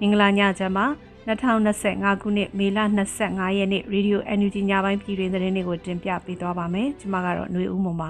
မင်္ဂလာညချမ်းပါ2025ခုနှစ်မေလ25ရက်နေ့ Radio NUG ညပိုင်းပြည်တွင်သတင်းတွေကိုတင်ပြပေးသွားပါမယ်ကျွန်မကတော့ຫນွေဦးမုံပါ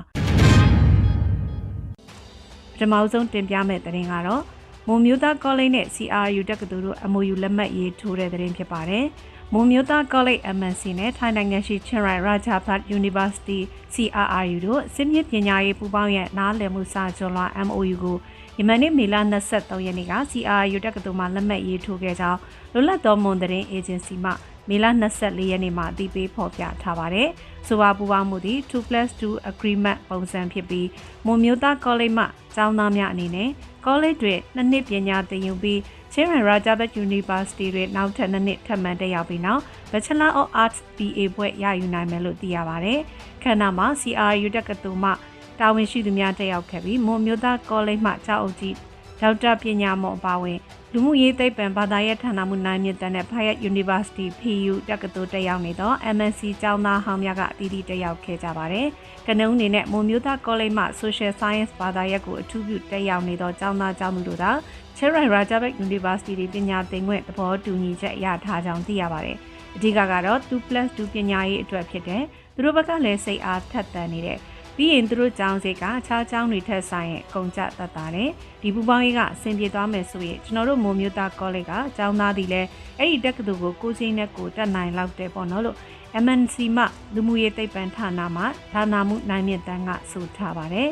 ပထမဆုံးတင်ပြမယ့်သတင်းကတော့မွန်မျိုးသားကောလိပ်နဲ့ CRU တက္ကသိုလ်တို့ MOU လက်မှတ်ရေးထိုးတဲ့သတင်းဖြစ်ပါတယ်မွန်မျိုးသားကောလိပ် MNC နဲ့ထိုင်းနိုင်ငံရှိချင်းရိုင်ရာဂျာဖတ် University CRRU တို့စစ်မြေပညာရေးပူးပေါင်းရဲ့နားလည်မှုစာချုပ်လွှာ MOU ကို ယမန်နေ့မေလ23ရက်နေ့က CRU တက္ကသိုလ်မှလက်မှတ်ရေးထိုးခဲ့ကြောင်းလွတ်လပ်သောမွန်သတင်းအေဂျင်စီမှမေလ24ရက်နေ့မှာအသိပေးဖော်ပြထားပါတယ်။ဆိုပါပူပေါင်းမှုသည် 2+2 agreement ပုံစံဖြစ်ပြီးမွန်မျိုးသားကောလိပ်မှကျောင်းသားများအနေနဲ့ကောလိပ်တွေနှစ်နှစ်ပညာသင်ယူပြီးချင်းရရာဂျာဘတ် University တွင်နောက်ထပ်နှစ်နှစ်ထပ်မံတက်ရောက်ပြီးနောက် Bachelor of Arts BA ဘွဲ့ရယူနိုင်မယ်လို့သိရပါတယ်။ခန္ဓာမှာ CRU တက္ကသိုလ်မှ တာဝန်ရှိသူများတက်ရောက်ခဲ့ပြီးမွန်မျိုးသားကောလိပ်မှကျောင်းအုပ်ကြီးဒေါက်တာပညာမော်အပါဝင်လူမှုရေးသိပ္ပံဘာသာရေးဌာနမှုနိုင်မြင့်တဲ့ Fayette University PU တက္ကသိုလ်တက်ရောက်နေသော MNC ကျောင်းသားဟောင်းများကအသီးသီးတက်ရောက်ခဲ့ကြပါတယ်။ကနုံအနေနဲ့မွန်မျိုးသားကောလိပ်မှ Social Science ဘာသာရပ်ကိုအထူးပြုတက်ရောက်နေသောကျောင်းသားကျောင်းသူတို့က Cherry Rajabek University ပညာသင်ခွင့်သဘောတူညီချက်ရထားကြောင်းသိရပါတယ်။အဓိကကတော့ 2+2 ပညာရေးအတွက်ဖြစ်တဲ့သူတို့ဘက်ကလည်းစိတ်အားထက်သန်နေတဲ့ ပြီးရင်သူတို့ကျောင်းစိတ်ကအခြားကျောင်းတွေထက်ဆိုင်ရင်ကုန်ကျတတ်တာတယ်ဒီပူပေါင်းရေးကအဆင်ပြေသွားမယ်ဆိုရင်ကျွန်တော်တို့မိုးမျိုးသားကောလိပ်ကကျောင်းသားတွေလည်းအဲ့ဒီတက္ကသိုလ်ကိုကိုချင်းနဲ့ကိုတက်နိုင်လောက်တယ်ပေါ့နော်လို့ MNC မှလူမှုရေးသိပ္ပံဌာနမှဌာနမှုနိုင်မြင့်တန်းကဆိုထားပါတယ်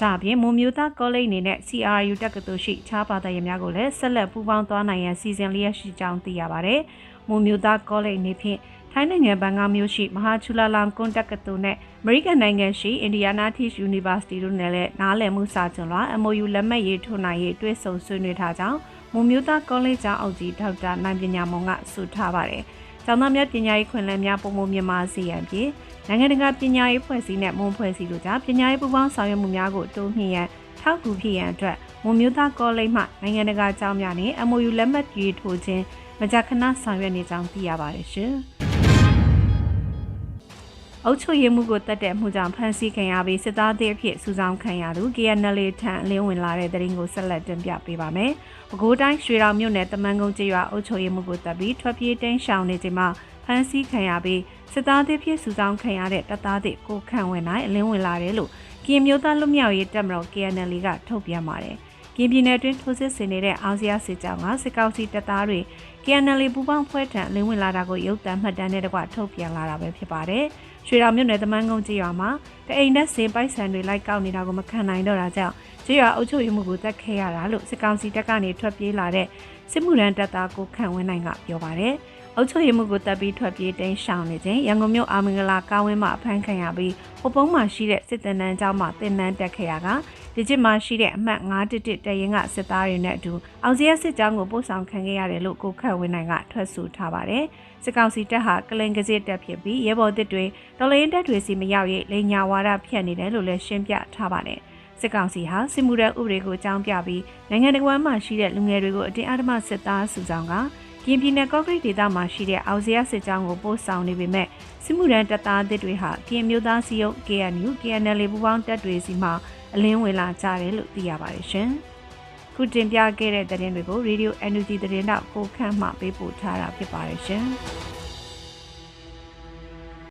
ဒါအပြင်မွန်မျိုးသားကောလိပ်အနေနဲ့ CRU တက္ကသိုလ်ရှိခြားဘာသာရေးများကိုလည်းဆက်လက်ပူးပေါင်းသွားနိုင်ရန်စီစဉ်လျက်ရှိကြောင်းသိရပါတယ်။မွန်မျိုးသားကောလိပ်အနေဖြင့် ထိုင်းနိုင်ငံဘန်ကောက်မြို့ရှိမဟာချူလာလမ်ကွန်တက္ကသိုလ်နဲ့အမေရိကန်နိုင်ငံရှိအင်ဒီယာနာတီးယူနီဗာစီတီတို့နဲ့လည်းနားလည်မှုစာချုပ်လွှာ MOU လက်မှတ်ရေးထိုးနိုင်ရေးတွဲဆုံဆွေးနွေးထားကြောင်းမွန်မျိုးသားကောလိပ်ကျောင်းအုပ်ကြီးဒေါက်တာနိုင်ပညာမွန်ကဆိုထားပါတယ်။ကျောင်းသားများပညာရေးခွင့်လန်းများပုံမမြန်မာစီရန်ပြည်နိုင်ငံတကာပညာရေးဖွဲ့စည်းနဲ့မွန်ဖွဲ့စည်းတို့ကြားပညာရေးပူးပေါင်းဆောင်ရွက်မှုများကိုတိုးမြှင့်ရန်ထောက်ကူဖြစ်ရန်အတွက်မွန်မျိုးသားကောလိပ်မှနိုင်ငံတကာကျောင်းများနဲ့ MOU လက်မှတ်ရေးထိုးခြင်းမကြာခဏဆောင်ရွက်နေကြောင်းသိရပါတယ်ရှင်။ အုတ်ချုပ်ရမှုကိုတက်တဲ့မှုကြောင့်ဖမ်းဆီးခံရပြီးစစ်သားတွေအဖြစ်စုဆောင်ခံရသူ KNL ထံအလင်းဝင်လာတဲ့တရင်ကိုဆက်လက်တင်ပြပေးပါမယ်။ပဲခူးတိုင်းရွှေတောင်မြို့နယ်တမန်ကုန်းကျေးရွာအုတ်ချုပ်ရမှုကိုတက်ပြီးထွက်ပြေးတိမ်းရှောင်နေချိန်မှာဖမ်းဆီးခံရပြီးစစ်သားတွေဖြစ်စုဆောင်ခံရတဲ့တပ်သားတွေကိုခန့်ဝင်နိုင်အလင်းဝင်လာတယ်လို့ကရင်မျိုးသားလူမျိုးရေးတပ်မတော် KNL ကထုတ်ပြန်ပါတယ်။ကင်းပြည်နယ်အတွင်းထိုးစစ်ဆင်နေတဲ့အောင်စရာစစ်ကြောင်းကစစ်ကောက်စီတပ်သားတွေ KNL ပူပေါင်းဖွဲ့ထံလင်းဝင်လာတာကိုရုပ်သံမှတ်တမ်းနဲ့တကွထုတ်ပြန်လာတာပဲဖြစ်ပါတယ်။ ရွှေတော်မြို့နယ်သမန်းကုန်းကျေးရွာမှာတအိမ်နဲ့စင်ပိုက်ဆံတွေလိုက်ကောက်နေတာကိုမခံနိုင်တော့တာကြောင့်ကျေးရွာအုပ်ချုပ်ရေးမှုကိုတက်ခဲ့ရတာလို့စစ်ကောင်စီတပ်ကနေထွက်ပြေးလာတဲ့စစ်မှုရန်တပ်သားကိုခန့်ဝင်းနိုင်ကပြောပါတယ်။ အုပ်ချုပ်ရေးမှုကိုတပ်ပြီးထွက်ပြေးတိမ်းရှောင်နေခြင်းရန်ကုန်မြို့အာမင်္ဂလာကားဝင်းမှာအဖမ်းခံရပြီးဟိုပုံးမှာရှိတဲ့စစ်တပ်နန်းကျောင်းမှာတင်နန်းတက်ခဲ့ရကဒီကျစ်မှာရှိတဲ့အမှတ်911တရင်ကစစ်သားတွေနဲ့အတူအောင်စရစစ်ကြောင်းကိုပို့ဆောင်ခံခဲ့ရတယ်လို့ကိုခန့်ဝင်းနိုင်ကထွက်ဆိုထားပါတယ်စစ်ကောင်စီတပ်ဟာကလင်ကစစ်တပ်ဖြစ်ပြီးရဲဘော်တစ်တွေတော်လိုင်းတပ်တွေစီမရောက်ရေးလိန်ညာဝါဒဖြတ်နေတယ်လို့လည်းရှင်းပြထားပါတယ်စစ်ကောင်စီဟာစစ်မှုရဲဥပဒေကိုအကြောင်းပြပြီးနိုင်ငံတော်ဝန်မှရှိတဲ့လူငယ်တွေကိုအတင်းအဓမ္မစစ်သားစုဆောင်က ရင်ပြည်နယ်ကော့ဂရိတ်ဒေသမှာရှိတဲ့အောင်စရစစ်ကြောင်းကိုပို့ဆောင်နေပေမဲ့စစ်မှုရန်တပ်သားတွေဟာကရင်မျိုးသားစီယုံ KNU KNL ပူးပေါင်းတပ်တွေစီမှအလင်းဝင်လာကြတယ်လို့သိရပါတယ်ရှင်။ခုတင်ပြခဲ့တဲ့သတင်းတွေကို Radio NUG သတင်းတော့ပိုခန့်မှပေးပို့ထားတာဖြစ်ပါတယ်ရှင်။